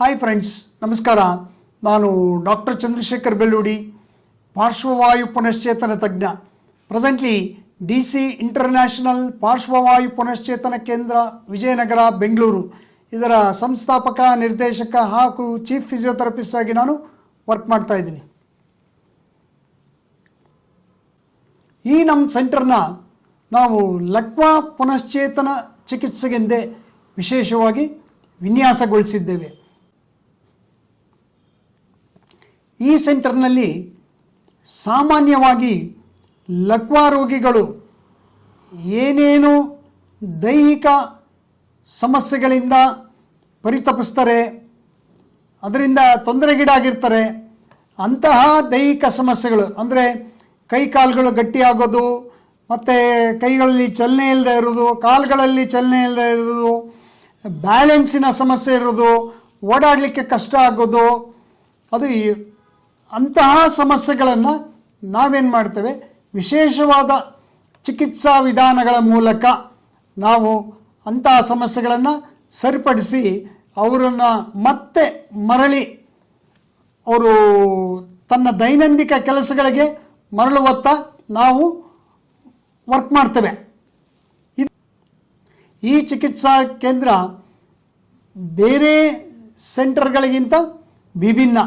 Hi friends ನಮಸ್ಕಾರ. ನಾನು doctor Chandrashekhar Belludi ಪಾರ್ಶ್ವವಾಯು ಪುನಶ್ಚೇತನ ತಜ್ಞ. ಪ್ರೆಸೆಂಟ್ಲಿ ಡಿ ಸಿ ಇಂಟರ್ನ್ಯಾಷನಲ್ ಪಾರ್ಶ್ವವಾಯು ಪುನಶ್ಚೇತನ ಕೇಂದ್ರ ವಿಜಯನಗರ, ಬೆಂಗಳೂರು. ಇದರ ಸಂಸ್ಥಾಪಕ, ನಿರ್ದೇಶಕ ಹಾಗೂ ಚೀಫ್ ಫಿಸಿಯೋಥೆರಪಿಸ್ಟ್ ಆಗಿ ನಾನು ವರ್ಕ್ ಮಾಡ್ತಾ ಇದ್ದೀನಿ. ಈ ನಮ್ಮ ಸೆಂಟರ್ನ ನಾವು ಲಕ್ವಾ ಪುನಶ್ಚೇತನ ಚಿಕಿತ್ಸೆಗೆಂದೇ ವಿಶೇಷವಾಗಿ ವಿನ್ಯಾಸಗೊಳಿಸಿದ್ದೇವೆ. ಈ ಸೆಂಟರ್ನಲ್ಲಿ ಸಾಮಾನ್ಯವಾಗಿ ಲಕ್ವಾ ರೋಗಿಗಳು ಏನೇನು ದೈಹಿಕ ಸಮಸ್ಯೆಗಳಿಂದ ಪರಿತಪಿಸ್ತಾರೆ, ಅದರಿಂದ ತೊಂದರೆಗೀಡಾಗಿರ್ತಾರೆ, ಅಂತಹ ದೈಹಿಕ ಸಮಸ್ಯೆಗಳು, ಅಂದರೆ ಕೈ ಕಾಲುಗಳು ಗಟ್ಟಿಯಾಗೋದು, ಮತ್ತು ಕೈಗಳಲ್ಲಿ ಚಲನೆ ಇಲ್ಲದೆ ಇರೋದು ಕಾಲುಗಳಲ್ಲಿ ಚಲನೆ ಇಲ್ಲದೆ ಇರೋದು ಬ್ಯಾಲೆನ್ಸಿನ ಸಮಸ್ಯೆ ಇರೋದು ಓಡಾಡಲಿಕ್ಕೆ ಕಷ್ಟ ಆಗೋದು, ಅದು ಅಂತಹ ಸಮಸ್ಯೆಗಳನ್ನು ನಾವೇನು ಮಾಡ್ತೇವೆ? ವಿಶೇಷವಾದ ಚಿಕಿತ್ಸಾ ವಿಧಾನಗಳ ಮೂಲಕ ನಾವು ಅಂತಹ ಸಮಸ್ಯೆಗಳನ್ನು ಸರಿಪಡಿಸಿ ಅವರನ್ನು ಮತ್ತೆ ಮರಳಿ ಅವರು ತನ್ನ ದೈನಂದಿಕ ಕೆಲಸಗಳಿಗೆ ಮರಳುವತ್ತ ನಾವು ವರ್ಕ್ ಮಾಡ್ತೇವೆ. ಈ ಚಿಕಿತ್ಸಾ ಕೇಂದ್ರ ಬೇರೆ ಸೆಂಟರ್ಗಳಿಗಿಂತ ವಿಭಿನ್ನ.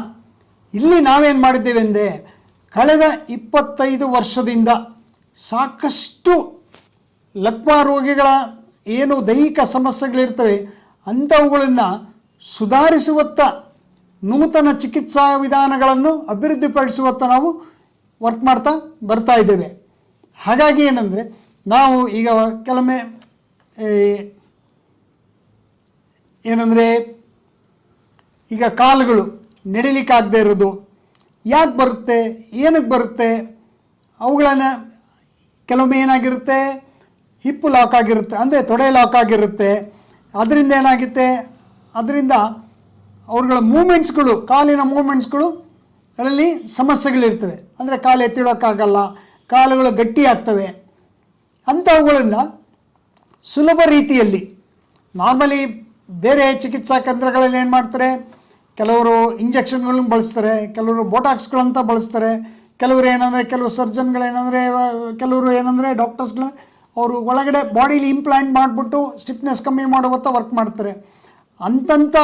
ಇಲ್ಲಿ ನಾವೇನು ಮಾಡಿದ್ದೇವೆ ಎಂದರೆ ಕಳೆದ ಇಪ್ಪತ್ತೈದು ವರ್ಷದಿಂದ ಸಾಕಷ್ಟು ಲಕ್ವಾ ರೋಗಿಗಳ ಏನು ದೈಹಿಕ ಸಮಸ್ಯೆಗಳಿರ್ತವೆ, ಅಂಥವುಗಳನ್ನು ಸುಧಾರಿಸುವತ್ತ ನೂತನ ಚಿಕಿತ್ಸಾ ವಿಧಾನಗಳನ್ನು ಅಭಿವೃದ್ಧಿಪಡಿಸುವತ್ತ ನಾವು ವರ್ಕ್ ಮಾಡ್ತಾ ಬರ್ತಾ ಇದ್ದೇವೆ. ಹಾಗಾಗಿ ಏನಂದರೆ, ನಾವು ಈಗ ಕೆಲವೊಮ್ಮೆ ಏನಂದರೆ, ಈಗ ಕಾಲುಗಳು ನಡಿಲಿಕ್ಕಾಗದೇ ಇರೋದು. ಯಾಕೆ ಬರುತ್ತೆ? ಏನಕ್ಕೆ ಬರುತ್ತೆ? ಅವುಗಳನ್ನು ಕೆಲವೊಮ್ಮೆ ಏನಾಗಿರುತ್ತೆ? ಹಿಪ್ಪು ಲಾಕ್ ಆಗಿರುತ್ತೆ. ಅಂದರೆ ತೊಡೆ ಲಾಕ್ ಆಗಿರುತ್ತೆ. ಅದರಿಂದ ಏನಾಗುತ್ತೆ? ಅದರಿಂದ ಅವ್ರಗಳ ಮೂಮೆಂಟ್ಸ್ಗಳು ಕಾಲಿನ ಮೂಮೆಂಟ್ಸ್ಗಳು ಗಳಲ್ಲಿ ಸಮಸ್ಯೆಗಳಿರ್ತವೆ. ಅಂದರೆ ಕಾಲು ಎತ್ತಿಡೋಕ್ಕಾಗಲ್ಲ, ಕಾಲುಗಳು ಗಟ್ಟಿ ಆಗ್ತವೆ. ಅಂಥವುಗಳನ್ನು ಸುಲಭ ರೀತಿಯಲ್ಲಿ ನಾರ್ಮಲಿ ಬೇರೆ ಚಿಕಿತ್ಸಾ ಕೇಂದ್ರಗಳಲ್ಲಿ ಏನು ಮಾಡ್ತಾರೆ? ಕೆಲವರು ಇಂಜೆಕ್ಷನ್ಗಳನ್ನ ಬಳಸ್ತಾರೆ, ಕೆಲವರು ಬೋಟಾಕ್ಸ್ಗಳಂತ ಬಳಸ್ತಾರೆ, ಕೆಲವರು ಏನಂದರೆ ಕೆಲವು ಸರ್ಜನ್ಗಳೇನಂದರೆ ಕೆಲವರು ಏನಂದರೆ ಡಾಕ್ಟರ್ಸ್ಗಳ ಅವರು ಒಳಗಡೆ ಬಾಡಿಲಿ ಇಂಪ್ಲಾಂಟ್ ಮಾಡಿಬಿಟ್ಟು ಸ್ಟಿಫ್ನೆಸ್ ಕಮ್ಮಿ ಮಾಡುವತ್ತ ವರ್ಕ್ ಮಾಡ್ತಾರೆ. ಅಂತಂಥ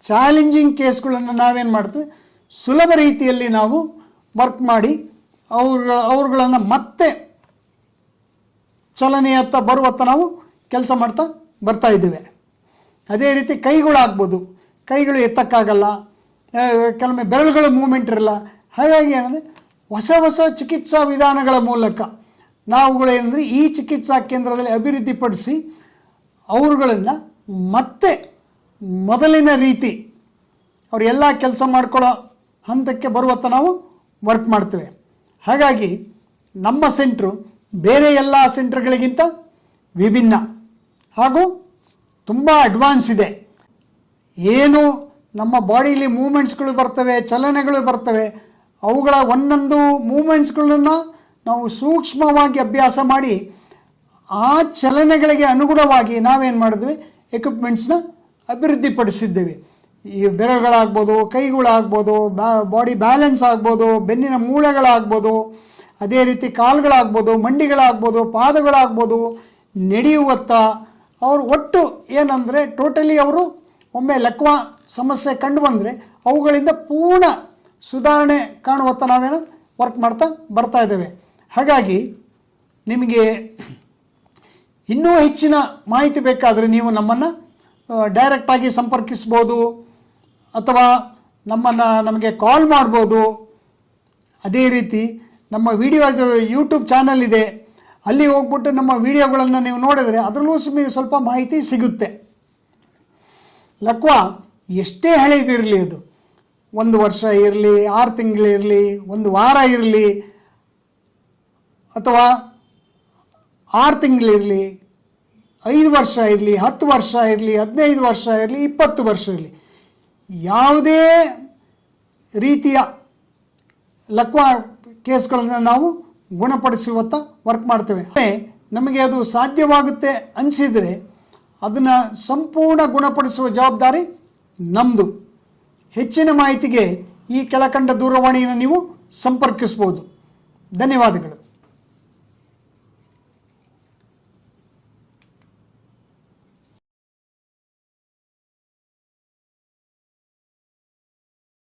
ಚಾಲೆಂಜಿಂಗ್ ಕೇಸ್ಗಳನ್ನು ನಾವೇನು ಮಾಡ್ತೀವಿ? ಸುಲಭ ರೀತಿಯಲ್ಲಿ ನಾವು ವರ್ಕ್ ಮಾಡಿ ಅವ್ರ, ಅವ್ರುಗಳನ್ನು ಮತ್ತೆ ಚಲನೆಯತ್ತ ಬರುವತ್ತ ನಾವು ಕೆಲಸ ಮಾಡ್ತಾ ಬರ್ತಾ ಇದ್ದೇವೆ. ಅದೇ ರೀತಿ ಕೈಗಳಾಗ್ಬೋದು. ಕೈಗಳು ಎತ್ತಕ್ಕಾಗಲ್ಲ ಕೆಲವೊಮ್ಮೆ ಬೆರಳುಗಳ ಮೂಮೆಂಟ್ ಇರಲ್ಲ. ಹಾಗಾಗಿ ಏನಂದರೆ ಹೊಸ ಹೊಸ ಚಿಕಿತ್ಸಾ ವಿಧಾನಗಳ ಮೂಲಕ ನಾವುಗಳು ಏನಂದರೆ ಈ ಚಿಕಿತ್ಸಾ ಕೇಂದ್ರದಲ್ಲಿ ಅಭಿವೃದ್ಧಿಪಡಿಸಿ ಅವರುಗಳನ್ನು ಮತ್ತೆ ಮೊದಲಿನ ರೀತಿ ಅವರೆಲ್ಲ ಎಲ್ಲ ಕೆಲಸ ಮಾಡ್ಕೊಳ್ಳೋ ಹಂತಕ್ಕೆ ಬರುವತ್ತ ನಾವು ವರ್ಕ್ ಮಾಡ್ತೇವೆ. ಹಾಗಾಗಿ ನಮ್ಮ ಸೆಂಟ್ರು ಬೇರೆ ಎಲ್ಲ ಸೆಂಟ್ರ್ಗಳಿಗಿಂತ ವಿಭಿನ್ನ ಹಾಗೂ ತುಂಬ ಅಡ್ವಾನ್ಸ್ ಇದೆ. ಏನು ನಮ್ಮ ಬಾಡಿಲಿ ಮೂಮೆಂಟ್ಸ್ಗಳು ಬರ್ತವೆ, ಚಲನೆಗಳು ಬರ್ತವೆ, ಅವುಗಳ ಒಂದೊಂದು ಮೂಮೆಂಟ್ಸ್ಗಳನ್ನು ನಾವು ಸೂಕ್ಷ್ಮವಾಗಿ ಅಭ್ಯಾಸ ಮಾಡಿ ಆ ಚಲನೆಗಳಿಗೆ ಅನುಗುಣವಾಗಿ ನಾವೇನು ಮಾಡಿದ್ವಿ? ಎಕ್ವಿಪ್ಮೆಂಟ್ಸ್ನ ಅಭಿವೃದ್ಧಿಪಡಿಸಿದ್ದೇವೆ. ಈ ಬೆರಳುಗಳಾಗ್ಬೋದು, ಕೈಗಳಾಗ್ಬೋದು ಬ್ಯಾ ಬಾಡಿ ಬ್ಯಾಲೆನ್ಸ್ ಆಗ್ಬೋದು, ಬೆನ್ನಿನ ಮೂಳೆಗಳಾಗ್ಬೋದು, ಅದೇ ರೀತಿ ಕಾಲುಗಳಾಗ್ಬೋದು, ಮಂಡಿಗಳಾಗ್ಬೋದು, ಪಾದಗಳಾಗ್ಬೋದು, ನಡೆಯುವತ್ತ ಅವರು ಒಟ್ಟು ಏನಂದರೆ ಟೋಟಲಿ ಅವರು ಒಮ್ಮೆ ಲಕ್ವ ಸಮಸ್ಯೆ ಕಂಡು ಬಂದರೆ ಅವುಗಳಿಂದ ಪೂರ್ಣ ಸುಧಾರಣೆ ಕಾಣುವತ್ತ ನಾವೇನು ವರ್ಕ್ ಮಾಡ್ತಾ ಬರ್ತಾ ಇದ್ದೇವೆ. ಹಾಗಾಗಿ ನಿಮಗೆ ಇನ್ನೂ ಹೆಚ್ಚಿನ ಮಾಹಿತಿ ಬೇಕಾದರೆ ನೀವು ನಮ್ಮನ್ನು ಡೈರೆಕ್ಟಾಗಿ ಸಂಪರ್ಕಿಸ್ಬೋದು ಅಥವಾ ನಮ್ಮನ್ನು ನಮಗೆ ಕಾಲ್ ಮಾಡ್ಬೋದು. ಅದೇ ರೀತಿ ನಮ್ಮ ವಿಡಿಯೋ ಯೂಟ್ಯೂಬ್ ಚಾನಲ್ ಇದೆ. ಅಲ್ಲಿ ಹೋಗ್ಬಿಟ್ಟು ನಮ್ಮ ವಿಡಿಯೋಗಳನ್ನು ನೀವು ನೋಡಿದರೆ ಅದರಲ್ಲೂ ಸ್ವಲ್ಪ ಮಾಹಿತಿ ಸಿಗುತ್ತೆ. ಲಕ್ವಾ, ಎಷ್ಟೇ ಹಳೇದಿರಲಿ ಅದು. ಒಂದು ವರ್ಷ ಇರಲಿ, ಆರು ತಿಂಗಳಿರಲಿ ಒಂದು ವಾರ ಇರಲಿ, ಅಥವಾ ಆರು ತಿಂಗಳಿರಲಿ ಐದು ವರ್ಷ ಇರಲಿ, ಹತ್ತು ವರ್ಷ ಇರಲಿ, ಹದಿನೈದು ವರ್ಷ ಇರಲಿ, ಇಪ್ಪತ್ತು ವರ್ಷ ಇರಲಿ. ಯಾವುದೇ ರೀತಿಯ ಲಕ್ವಾ ಕೇಸ್ಗಳನ್ನು ನಾವು ಗುಣಪಡಿಸುವತ್ತ ವರ್ಕ್ ಮಾಡ್ತೇವೆ. ನಮಗೆ ಅದು ಸಾಧ್ಯವಾಗುತ್ತೆ ಅನಿಸಿದರೆ ಅದನ್ನು ಸಂಪೂರ್ಣ ಗುಣಪಡಿಸುವ ಜವಾಬ್ದಾರಿ ನಮ್ಮದು ಹೆಚ್ಚಿನ ಮಾಹಿತಿಗೆ ಈ ಕೆಳಕಂಡ ದೂರವಾಣಿಯನ್ನು ನೀವು ಸಂಪರ್ಕಿಸ್ಬೋದು ಧನ್ಯವಾದಗಳು.